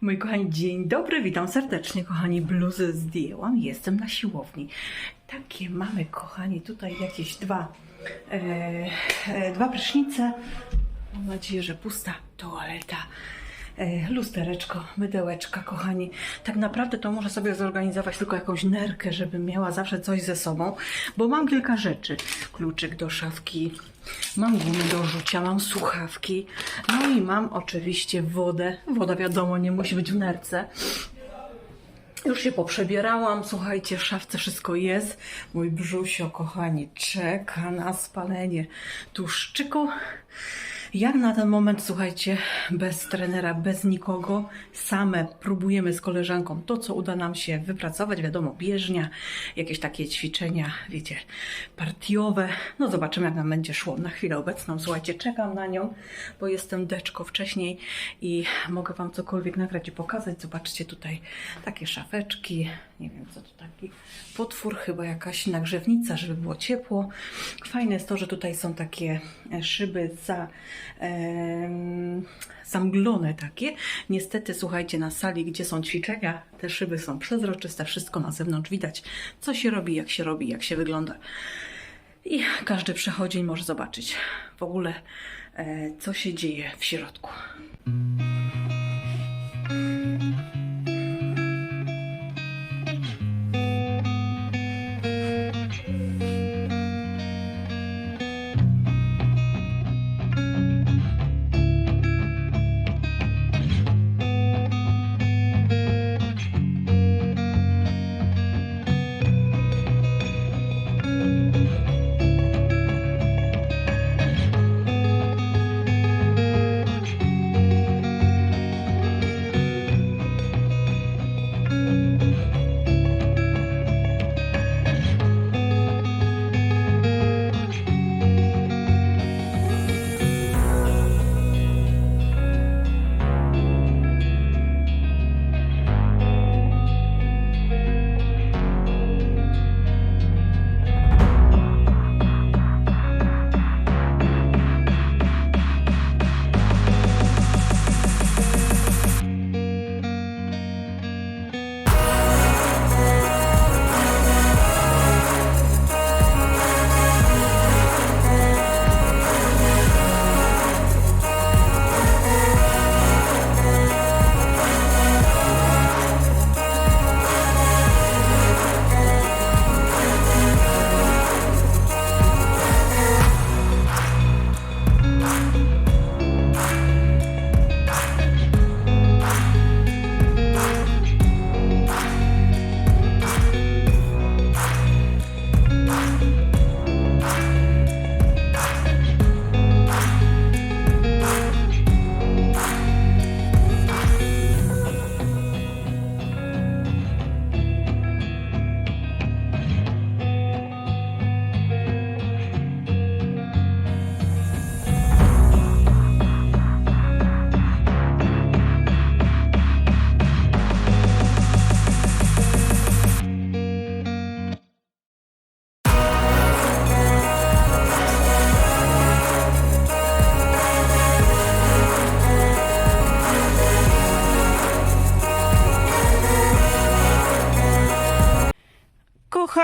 Moi kochani, dzień dobry, witam serdecznie, kochani. Bluzy zdjęłam, jestem na siłowni. Takie mamy, kochani, tutaj jakieś dwa, e, e, dwa prysznice. Mam nadzieję, że pusta toaleta. E, lustereczko, mydełeczka, kochani. Tak naprawdę to muszę sobie zorganizować tylko jakąś nerkę, żebym miała zawsze coś ze sobą, bo mam kilka rzeczy. Kluczyk do szafki, mam gumy do rzucia, mam słuchawki, no i mam oczywiście wodę. Woda wiadomo, nie musi być w nerce. Już się poprzebierałam, słuchajcie, w szafce wszystko jest. Mój brzusio, kochani, czeka na spalenie tłuszczyku. Jak na ten moment, słuchajcie, bez trenera, bez nikogo, same próbujemy z koleżanką to, co uda nam się wypracować. Wiadomo, bieżnia, jakieś takie ćwiczenia, wiecie, partiowe. No zobaczymy, jak nam będzie szło. Na chwilę obecną, słuchajcie, czekam na nią, bo jestem deczko wcześniej i mogę Wam cokolwiek nagrać i pokazać. Zobaczcie tutaj takie szafeczki, nie wiem co to taki potwór, chyba jakaś nagrzewnica, żeby było ciepło. Fajne jest to, że tutaj są takie e, szyby za, zamglone takie. Niestety, słuchajcie, na sali, gdzie są ćwiczenia, te szyby są przezroczyste, wszystko na zewnątrz widać, co się robi, jak się robi, jak się wygląda. I każdy przechodzień może zobaczyć w ogóle, e, co się dzieje w środku.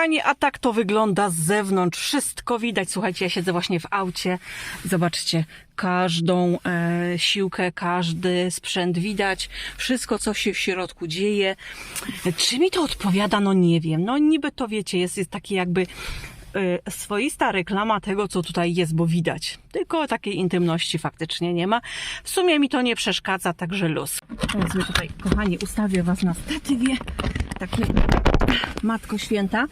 Kochani, a tak to wygląda z zewnątrz. Wszystko widać. Słuchajcie, ja siedzę właśnie w aucie. Zobaczcie, każdą e, siłkę, każdy sprzęt widać. Wszystko, co się w środku dzieje. Czy mi to odpowiada? No nie wiem. No niby to wiecie, jest, jest takie jakby e, swoista reklama tego, co tutaj jest, bo widać. Tylko takiej intymności faktycznie nie ma. W sumie mi to nie przeszkadza, także luz. Teraz my tutaj, kochani, ustawię Was na statywie. Takie Matko Święta.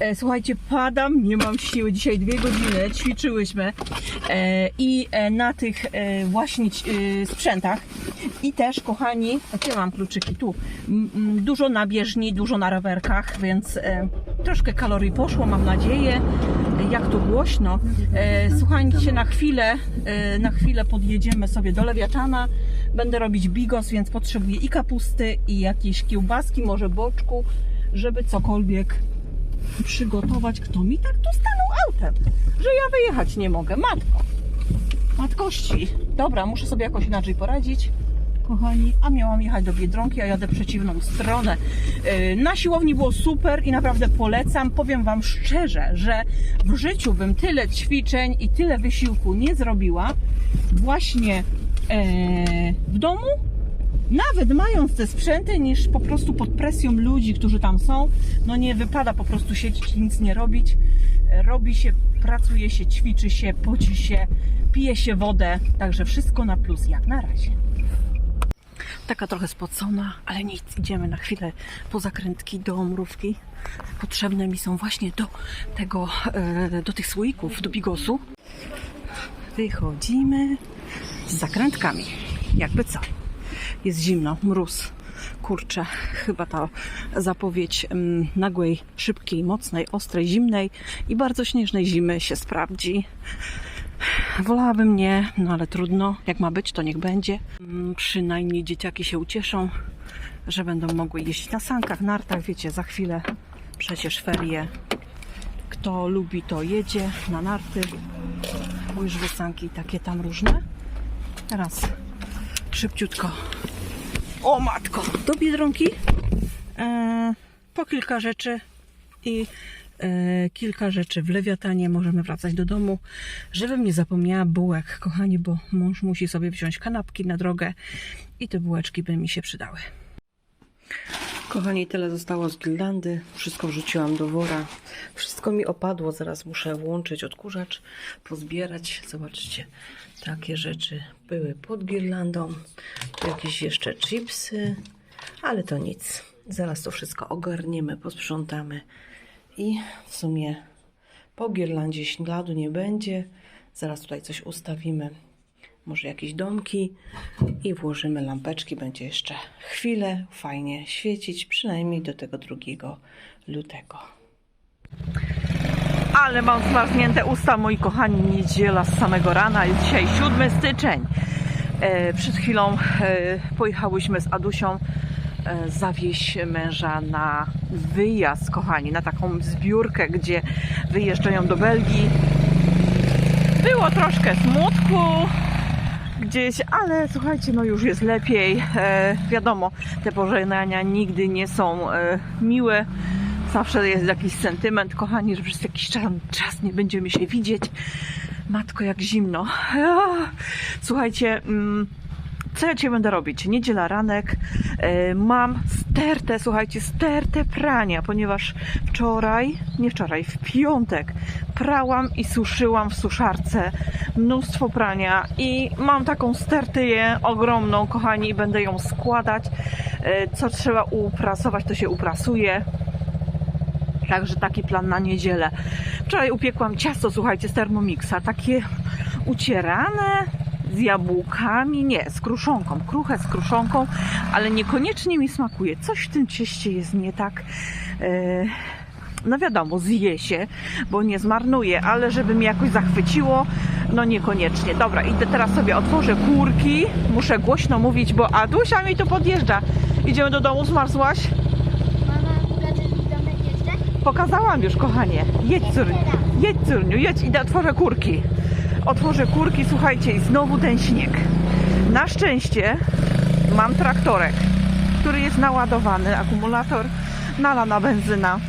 E, słuchajcie, padam, nie mam siły. Dzisiaj dwie godziny ćwiczyłyśmy e, i e, na tych e, właśnie e, sprzętach i też, kochani, gdzie mam kluczyki? Tu. M, m, Dużo na bieżni, dużo na rowerkach, więc e, troszkę kalorii poszło, mam nadzieję. Jak to głośno. E, Słuchajcie, na chwilę, e, na chwilę podjedziemy sobie do Lewiatana. Będę robić bigos, więc potrzebuję i kapusty, i jakieś kiełbaski, może boczku, żeby cokolwiek przygotować. Kto mi tak tu stanął autem, że ja wyjechać nie mogę? Matko. Matkości. Dobra, muszę sobie jakoś inaczej poradzić. kochani, a miałam jechać do Biedronki, a jadę przeciwną stronę. Yy, Na siłowni było super i naprawdę polecam. Powiem Wam szczerze, że w życiu bym tyle ćwiczeń i tyle wysiłku nie zrobiła właśnie e, w domu, nawet mając te sprzęty, niż po prostu pod presją ludzi, którzy tam są. No nie wypada po prostu siedzieć i nic nie robić. Robi się, pracuje się, ćwiczy się, poci się, pije się wodę, także wszystko na plus jak na razie. Taka trochę spocona, ale nic, idziemy na chwilę po zakrętki do mrówki. Potrzebne mi są właśnie do tego, e, do tych słoików, do bigosu. Wychodzimy z zakrętkami. Jakby co? Jest zimno, mróz. Kurczę, chyba ta zapowiedź mm, nagłej, szybkiej, mocnej, ostrej, zimnej i bardzo śnieżnej zimy się sprawdzi. Wolałabym nie, no ale trudno. Jak ma być, to niech będzie. Mm, Przynajmniej dzieciaki się ucieszą, że będą mogły jeździć na sankach, nartach. Wiecie, za chwilę przecież ferie. Kto lubi, to jedzie na narty, łyżwy, sanki, takie tam różne. Teraz szybciutko. O matko, do Biedronki. E, po kilka rzeczy i e, kilka rzeczy w lewiatanie możemy wracać do domu. Żebym nie zapomniała bułek, kochani, bo mąż musi sobie wziąć kanapki na drogę i te bułeczki by mi się przydały. Kochani, tyle zostało z Gildandy. Wszystko wrzuciłam do wora. Wszystko mi opadło. Zaraz muszę włączyć odkurzacz, pozbierać. Zobaczcie, takie rzeczy były pod girlandą. Jakieś jeszcze chipsy, ale to nic. Zaraz to wszystko ogarniemy, posprzątamy i w sumie po girlandzie śladu nie będzie. Zaraz tutaj coś ustawimy. Może jakieś domki i włożymy lampeczki. Będzie jeszcze chwilę fajnie świecić, przynajmniej do tego 2 lutego. Ale mam zmarznięte usta, moi kochani, niedziela z samego rana, jest dzisiaj 7 styczeń. E, przed chwilą e, pojechałyśmy z Adusią e, zawieźć męża na wyjazd, kochani, na taką zbiórkę, gdzie wyjeżdżają do Belgii. Było troszkę smutku gdzieś, ale słuchajcie, no już jest lepiej. E, wiadomo, te pożegnania nigdy nie są e, miłe. Zawsze jest jakiś sentyment, kochani, że przez jakiś czas, czas nie będziemy się widzieć. Matko, jak zimno. Ah, Słuchajcie, mm, co ja dzisiaj będę robić? Niedziela ranek. E, mam stertę, słuchajcie, stertę prania, ponieważ wczoraj, nie wczoraj, w piątek prałam i suszyłam w suszarce mnóstwo prania i mam taką stertyję ogromną, kochani, i będę ją składać. E, co trzeba uprasować, to się uprasuje. Także taki plan na niedzielę. Wczoraj upiekłam ciasto, słuchajcie, z Thermomixa. Takie ucierane z jabłkami, nie, z kruszonką. Kruche z kruszonką, ale niekoniecznie mi smakuje. Coś w tym cieście jest nie tak. E, no wiadomo, zje się, bo nie zmarnuje, ale żeby mi jakoś zachwyciło, no niekoniecznie. Dobra, idę teraz sobie otworzę kurki. Muszę głośno mówić, bo Adusia mi tu podjeżdża. Idziemy do domu, zmarzłaś? Mama, jeszcze? Pokazałam już, kochanie. Jedź, cór, jedź córniu, jedź, idę otworzę kurki. Otworzę kurki, słuchajcie, i znowu ten śnieg. Na szczęście mam traktorek, który jest naładowany, akumulator, nalana benzyna.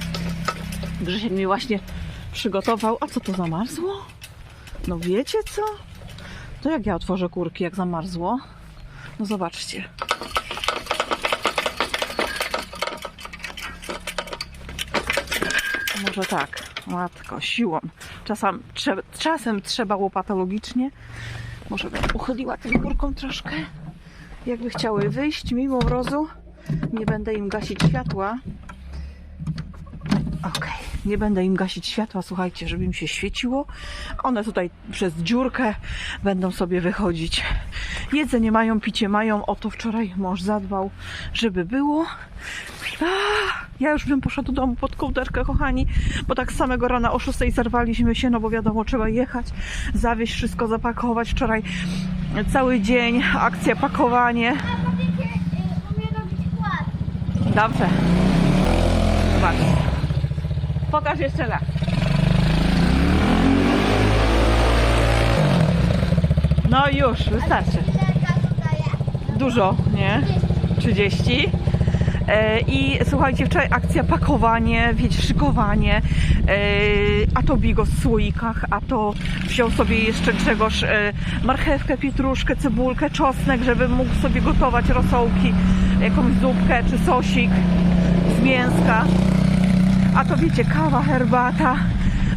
Grzesiek mi właśnie przygotował. A co to zamarzło? No wiecie co? To jak ja otworzę kurki, jak zamarzło? No zobaczcie. Może tak, matko, siłą. Czasem, trze- czasem trzeba łopatologicznie. Może bym uchyliła tym górką troszkę. Jakby chciały wyjść mimo mrozu, nie będę im gasić światła. Okej, nie będę im gasić światła, słuchajcie, żeby im się świeciło. One tutaj przez dziurkę będą sobie wychodzić. Jedzenie mają, picie mają. O to wczoraj mąż zadbał, żeby było. Ah, Ja już bym poszła do domu pod kołderkę, kochani, bo tak samego rana o 6 zerwaliśmy się, no bo wiadomo, trzeba jechać, zawieźć wszystko, zapakować. Wczoraj cały dzień akcja pakowanie. Y. Dobrze. Zobacz. Pokaż jeszcze raz. No już, wystarczy. Dużo, nie? 30. E, I słuchajcie, wczoraj akcja pakowanie, wiecie, szykowanie, e, a to bigos w słoikach, a to wziął sobie jeszcze Grzegorz e, marchewkę, pietruszkę, cebulkę, czosnek, żeby mógł sobie gotować rosołki, jakąś zupkę czy sosik z mięska. A to wiecie, kawa, herbata,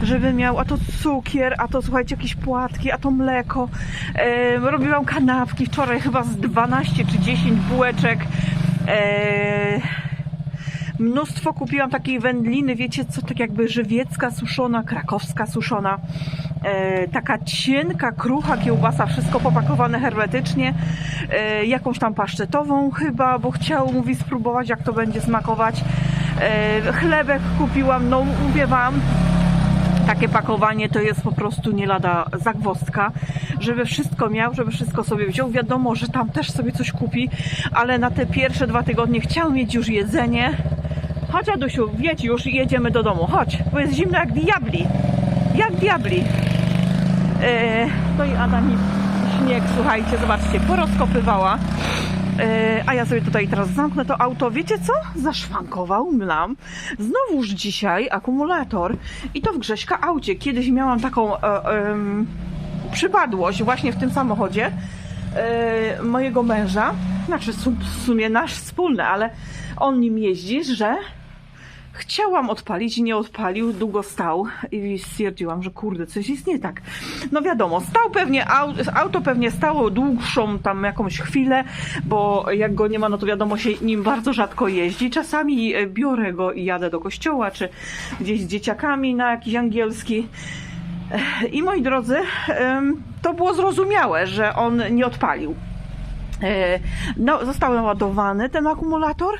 żeby miał, a to cukier, a to słuchajcie, jakieś płatki, a to mleko. E, robiłam kanapki wczoraj chyba z 12 czy 10 bułeczek. E, mnóstwo kupiłam takiej wędliny, wiecie co, tak jakby żywiecka suszona, krakowska suszona. E, taka cienka, krucha kiełbasa, wszystko popakowane hermetycznie. E, jakąś tam pasztetową chyba, bo chciał, mówi, spróbować jak to będzie smakować. E, chlebek kupiłam, no mówię wam, takie pakowanie to jest po prostu nie lada zagwozdka, żeby wszystko miał, żeby wszystko sobie wziął. Wiadomo, że tam też sobie coś kupi, ale na te pierwsze dwa tygodnie chciał mieć już jedzenie. Chodź Adusiu, jedź już i jedziemy do domu. Chodź, bo jest zimno jak diabli. Jak diabli. E, no i Ada mi śnieg, słuchajcie, zobaczcie, porozkopywała. E, a ja sobie tutaj teraz zamknę to auto. Wiecie co? Zaszwankował nam znowuż dzisiaj akumulator. I to w Grześka aucie. Kiedyś miałam taką e, em, przypadłość właśnie w tym samochodzie e, mojego męża. Znaczy w sumie nasz wspólny, ale on nim jeździ, że Chciałam odpalić i nie odpalił, długo stał i stwierdziłam, że kurde, coś jest nie tak. No wiadomo, stał pewnie, auto, pewnie stało dłuższą tam jakąś chwilę, bo jak go nie ma, no to wiadomo się nim bardzo rzadko jeździ. Czasami e, biorę go i jadę do kościoła, czy gdzieś z dzieciakami na jakiś angielski. I moi drodzy, to było zrozumiałe, że on nie odpalił. E, No, został naładowany ten akumulator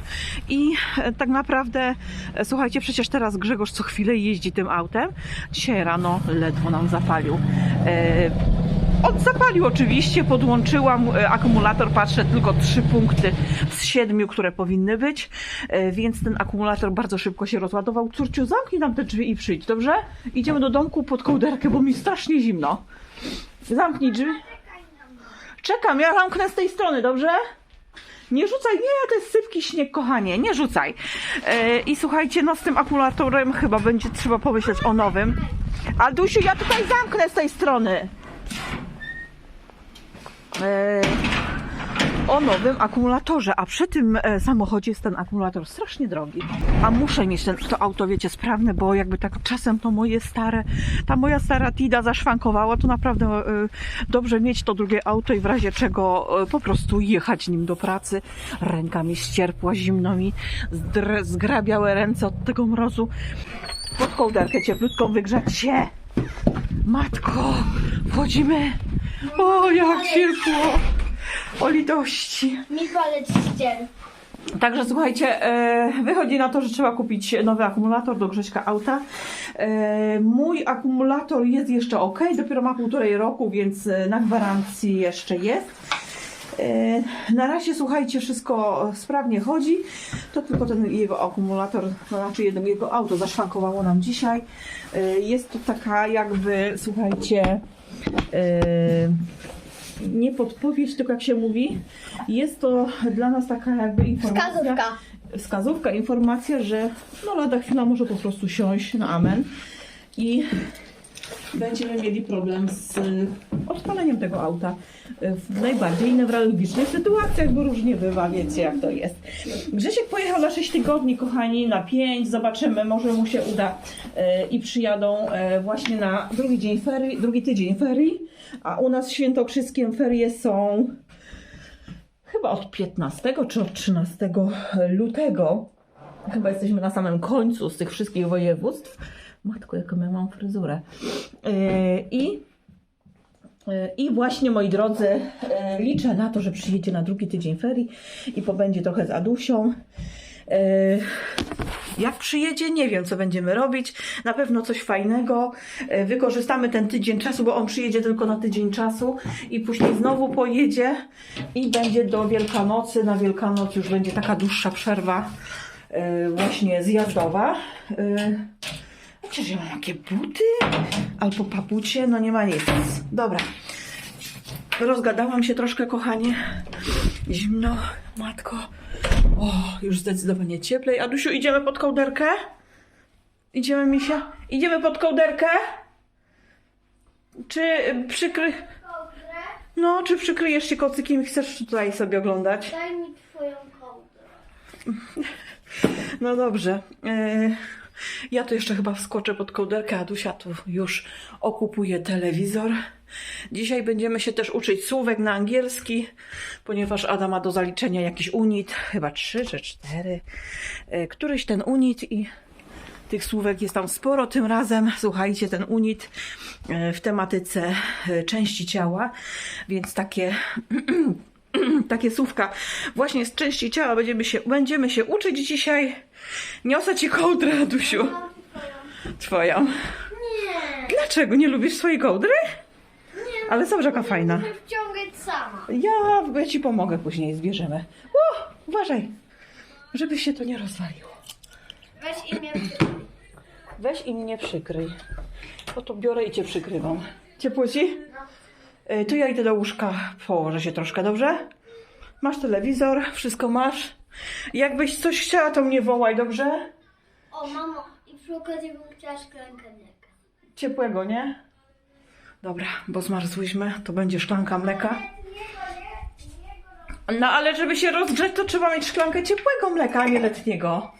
i e, tak naprawdę, e, słuchajcie, przecież teraz Grzegorz co chwilę jeździ tym autem. Dzisiaj rano ledwo nam zapalił. On zapalił oczywiście, podłączyłam akumulator, patrzę, tylko trzy punkty z siedmiu, które powinny być, więc ten akumulator bardzo szybko się rozładował. Córciu, zamknij nam te drzwi i przyjdź, dobrze? Idziemy do domku pod kołderkę, bo mi strasznie zimno. Zamknij drzwi. Czekam, ja zamknę z tej strony, dobrze? Nie rzucaj, nie, to jest sypki śnieg, kochanie, nie rzucaj. E, I słuchajcie, no z tym akumulatorem chyba będzie trzeba pomyśleć o nowym. Aldusiu, ja tutaj zamknę z tej strony. E, o nowym akumulatorze, a przy tym e, samochodzie jest ten akumulator strasznie drogi. A muszę mieć ten, to auto, wiecie, sprawne, bo jakby tak czasem to moje stare, ta moja stara Tida zaszwankowała, to naprawdę e, dobrze mieć to drugie auto i w razie czego e, po prostu jechać nim do pracy. Ręka mi ścierpła, zimno mi, zgrabiałe ręce od tego mrozu. Pod kołderkę cieplutką wygrzać się. Matko, wchodzimy. O, jak ciepło. O litości. Mi palec ścier. Także słuchajcie, e, wychodzi na to, że trzeba kupić nowy akumulator do Grześka auta. E, Mój akumulator jest jeszcze ok, dopiero ma półtorej roku, więc e, na gwarancji jeszcze jest. Na razie słuchajcie, wszystko sprawnie chodzi. To tylko ten jego akumulator, to znaczy jedno jego auto zaszwankowało nam dzisiaj. Jest to taka jakby, słuchajcie, nie podpowiedź, tylko jak się mówi, jest to dla nas taka jakby informacja. Wskazówka. Wskazówka, informacja, że no lada chwila może po prostu siąść na amen i będziemy mieli problem z odpaleniem tego auta w najbardziej newralgicznych sytuacjach, bo różnie bywa, wiecie jak to jest. Grzesiek pojechał na 6 tygodni, kochani, na 5, zobaczymy, może mu się uda e, i przyjadą e, właśnie na drugi dzień ferii, drugi tydzień ferii, a u nas w Świętokrzyskiem ferie są chyba od 15 czy od 13 lutego. Chyba jesteśmy na samym końcu z tych wszystkich województw. Matko, jaką ja mam fryzurę. Yy, I, yy, I właśnie, moi drodzy, yy, liczę na to, że przyjedzie na drugi tydzień ferii i pobędzie trochę z Adusią. Jak przyjedzie, nie wiem, co będziemy robić. Na pewno coś fajnego. Yy, Wykorzystamy ten tydzień czasu, bo on przyjedzie tylko na tydzień czasu i później znowu pojedzie i będzie do Wielkanocy. Na Wielkanoc już będzie taka dłuższa przerwa, yy, właśnie zjazdowa. Chociaż ja mam jakie buty? Albo papucie? No nie ma nic. Dobra. rozgadałam się troszkę, kochanie. Zimno, matko. O, już zdecydowanie cieplej. Adusiu, idziemy pod kołderkę? Idziemy, misia? Idziemy pod kołderkę? Czy przykry... No, czy przykryjesz się kocykiem i chcesz tutaj sobie oglądać? Daj mi twoją kołdrę. No dobrze. E, Ja tu jeszcze chyba wskoczę pod kołderkę, a Dusia tu już okupuje telewizor. Dzisiaj będziemy się też uczyć słówek na angielski, ponieważ Adam ma do zaliczenia jakiś unit, chyba trzy czy cztery. E, Któryś ten unit i tych słówek jest tam sporo. Tym razem, słuchajcie, ten unit e, w tematyce e, części ciała, więc takie takie słówka właśnie z części ciała będziemy się, będziemy się uczyć dzisiaj. Niosę ci kołdrę, Adusiu. Twoją. Nie. Dlaczego nie lubisz swojej kołdry? Nie. Ale zobacz, jaka fajna. Muszę wciągać sama. Ja, ja ci pomogę później, zbierzemy. O, uważaj, żeby się to nie rozwaliło. Weź imię. Weź i mnie przykryj. Oto biorę i cię przykrywam. Ciepło ci? Y, To ja idę do łóżka, położę się troszkę, dobrze? Masz telewizor, wszystko masz. Jakbyś coś chciała, to mnie wołaj, dobrze? O, mamo. I przy okazji bym chciała szklankę mleka. Ciepłego, nie? Dobra, bo zmarzłyśmy, to będzie szklanka mleka. No ale żeby się rozgrzeć, to trzeba mieć szklankę ciepłego mleka, a nie letniego.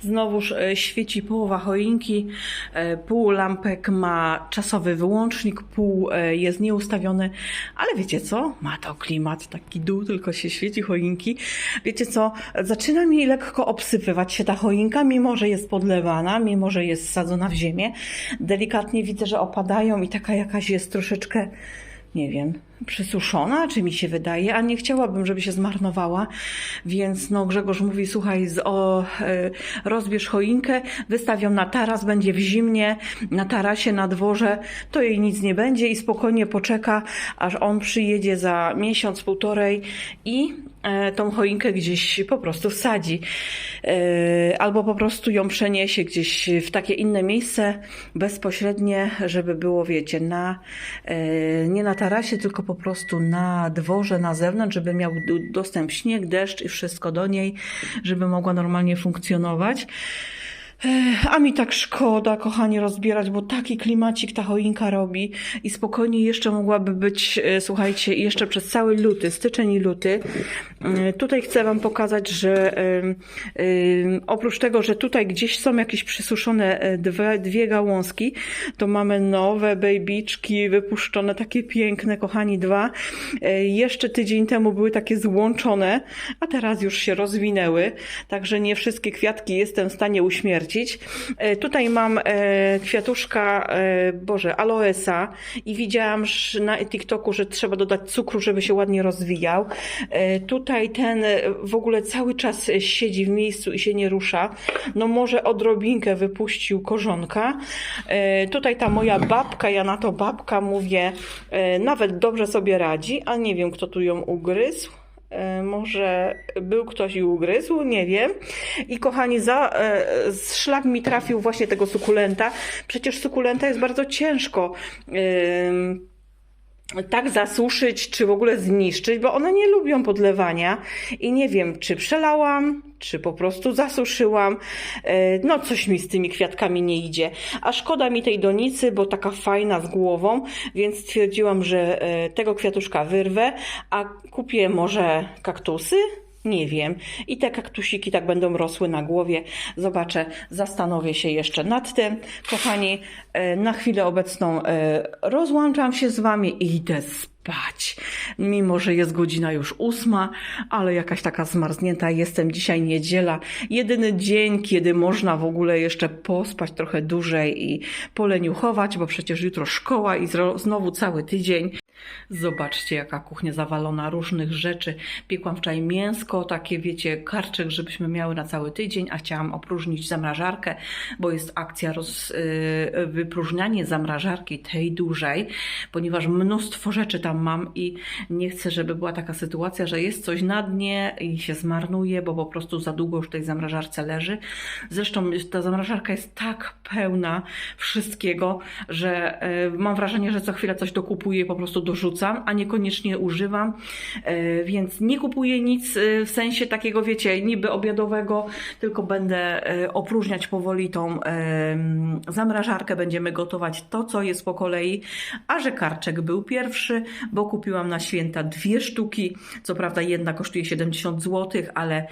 Znowuż e, świeci połowa choinki, e, pół lampek ma czasowy wyłącznik, pół e, jest nieustawiony, ale wiecie co? Ma to klimat, taki dół, tylko się świeci choinki. Wiecie co? Zaczyna mi lekko obsypywać się ta choinka, mimo że jest podlewana, mimo że jest sadzona w ziemię. Delikatnie widzę, że opadają i taka jakaś jest troszeczkę nie wiem, przysuszona, czy mi się wydaje, a nie chciałabym, żeby się zmarnowała, więc no Grzegorz mówi, słuchaj, z, o, e, rozbierz choinkę, wystawią na taras, będzie w zimnie, na tarasie, na dworze, to jej nic nie będzie i spokojnie poczeka, aż on przyjedzie za miesiąc, półtorej i tą choinkę gdzieś po prostu wsadzi. E, albo po prostu ją przeniesie gdzieś w takie inne miejsce, bezpośrednie, żeby było, wiecie, na, e, nie na tarasie, tylko po prostu na dworze, na zewnątrz, żeby miał dostęp śnieg, deszcz i wszystko do niej, żeby mogła normalnie funkcjonować. A mi tak szkoda, kochani, rozbierać, bo taki klimacik ta choinka robi i spokojnie jeszcze mogłaby być, e, słuchajcie, jeszcze przez cały luty, styczeń i luty. E, Tutaj chcę Wam pokazać, że oprócz tego, że tutaj gdzieś są jakieś przysuszone e, dwie, dwie gałązki, to mamy nowe bejbiczki wypuszczone, takie piękne, kochani, dwa. Jeszcze tydzień temu były takie złączone, a teraz już się rozwinęły, także nie wszystkie kwiatki jestem w stanie uśmiercić. E, Tutaj mam e, kwiatuszka, e, Boże, aloesa i widziałam na TikToku, że trzeba dodać cukru, żeby się ładnie rozwijał. Tutaj ten w ogóle cały czas siedzi w miejscu i się nie rusza. No może odrobinkę wypuścił korzonka. Tutaj ta moja babka, ja na to babka mówię, nawet dobrze sobie radzi, a nie wiem kto tu ją ugryzł. E, Może był ktoś i ugryzł, nie wiem. I kochani, za e, szlak mi trafił właśnie tego sukulenta. Przecież sukulenta jest bardzo ciężko. ym, tak zasuszyć, czy w ogóle zniszczyć, bo one nie lubią podlewania i nie wiem, czy przelałam, czy po prostu zasuszyłam. E, No, coś mi z tymi kwiatkami nie idzie. A szkoda mi tej donicy, bo taka fajna z głową, więc stwierdziłam, że e, tego kwiatuszka wyrwę, a kupię może kaktusy. Nie wiem. I te kaktusiki tak będą rosły na głowie. Zobaczę, zastanowię się jeszcze nad tym. Kochani, e, na chwilę obecną e, rozłączam się z Wami i idę spać. Mimo, że jest godzina już ósma, ale jakaś taka zmarznięta jestem. Dzisiaj niedziela. Jedyny dzień, kiedy można w ogóle jeszcze pospać trochę dłużej i poleniuchować, bo przecież jutro szkoła i znowu cały tydzień. Zobaczcie, jaka kuchnia zawalona różnych rzeczy. Piekłam wczoraj mięsko, takie wiecie, karczek, żebyśmy miały na cały tydzień, a chciałam opróżnić zamrażarkę, bo jest akcja roz, yy, wypróżnianie zamrażarki tej dużej, ponieważ mnóstwo rzeczy tam mam i nie chcę, żeby była taka sytuacja, że jest coś na dnie i się zmarnuje, bo po prostu za długo już w tej zamrażarce leży. Zresztą ta zamrażarka jest tak pełna wszystkiego, że e, mam wrażenie, że co chwilę coś dokupuję, po prostu dorzucam, a niekoniecznie używam, E, więc nie kupuję nic e, w sensie takiego, wiecie, niby obiadowego, tylko będę e, opróżniać powoli tą zamrażarkę, będziemy gotować to, co jest po kolei, a że karczek był pierwszy, bo kupiłam na święta dwie sztuki, co prawda jedna kosztuje 70 zł, ale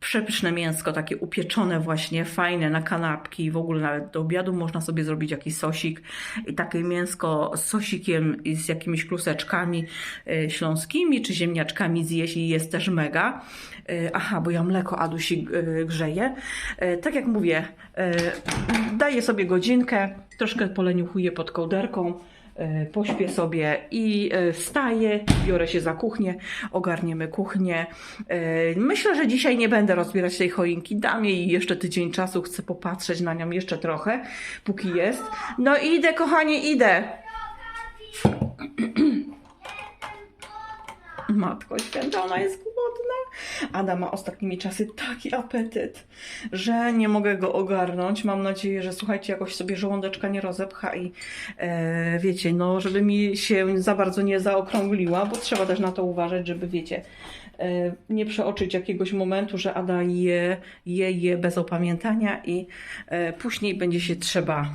przepyszne mięsko, takie upieczone właśnie, fajne na kanapki, w ogóle nawet do obiadu można sobie zrobić jakiś sosik. I takie mięsko z sosikiem i z jakimiś kluseczkami e, śląskimi czy ziemniaczkami zjeść i jest też mega. E, Aha, bo ja mleko Adusi e, grzeję. E, Tak jak mówię, daję sobie godzinkę, troszkę poleniuchuję pod kołderką, pośpię sobie i wstaję, biorę się za kuchnię, ogarniemy kuchnię. Myślę, że dzisiaj nie będę rozbierać tej choinki, dam jej jeszcze tydzień czasu, chcę popatrzeć na nią jeszcze trochę, póki jest. No idę, kochanie, idę. Matko święta, ona jest głodna. Ada ma ostatnimi czasy taki apetyt, że nie mogę go ogarnąć. Mam nadzieję, że słuchajcie, jakoś sobie żołądeczka nie rozepcha i e, wiecie, no, żeby mi się za bardzo nie zaokrągliła, bo trzeba też na to uważać, żeby wiecie, e, nie przeoczyć jakiegoś momentu, że Ada je, je, je bez opamiętania i e, później będzie się trzeba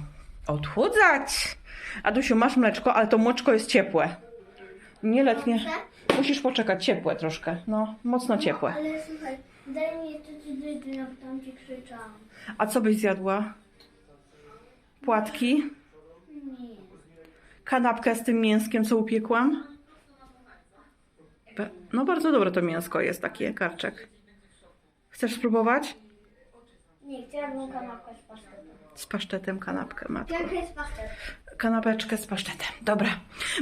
odchudzać. Adusiu, masz mleczko, ale to mleczko jest ciepłe. Nie letnie. Musisz poczekać, ciepłe troszkę. No, mocno ciepłe. Ale słuchaj, daj mi jeszcze ci dojdę, jak tam ci krzyczałam. A co byś zjadła? Płatki? Nie. Kanapkę z tym mięskiem, co upiekłam? No bardzo dobre to mięsko jest, takie karczek. Chcesz spróbować? Nie, chciałabym kanapkę z pasztetem. Z pasztetem kanapkę, matko. Jaka jest pasztet? Kanapeczkę z pasztetem. Dobra.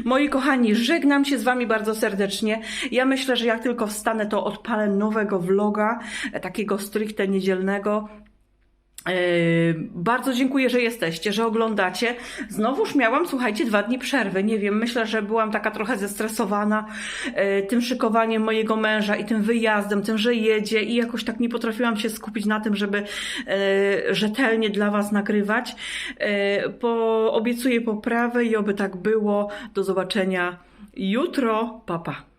Moi kochani, żegnam się z Wami bardzo serdecznie. Ja myślę, że jak tylko wstanę, to odpalę nowego vloga, e, takiego stricte niedzielnego. Yy, bardzo dziękuję, że jesteście, że oglądacie. Znowuż miałam, słuchajcie, dwa dni przerwy. Nie wiem, myślę, że byłam taka trochę zestresowana yy, tym szykowaniem mojego męża i tym wyjazdem, tym, że jedzie i jakoś tak nie potrafiłam się skupić na tym, żeby yy, rzetelnie dla Was nagrywać. Po, obiecuję poprawę i oby tak było. Do zobaczenia jutro. Papa. Pa.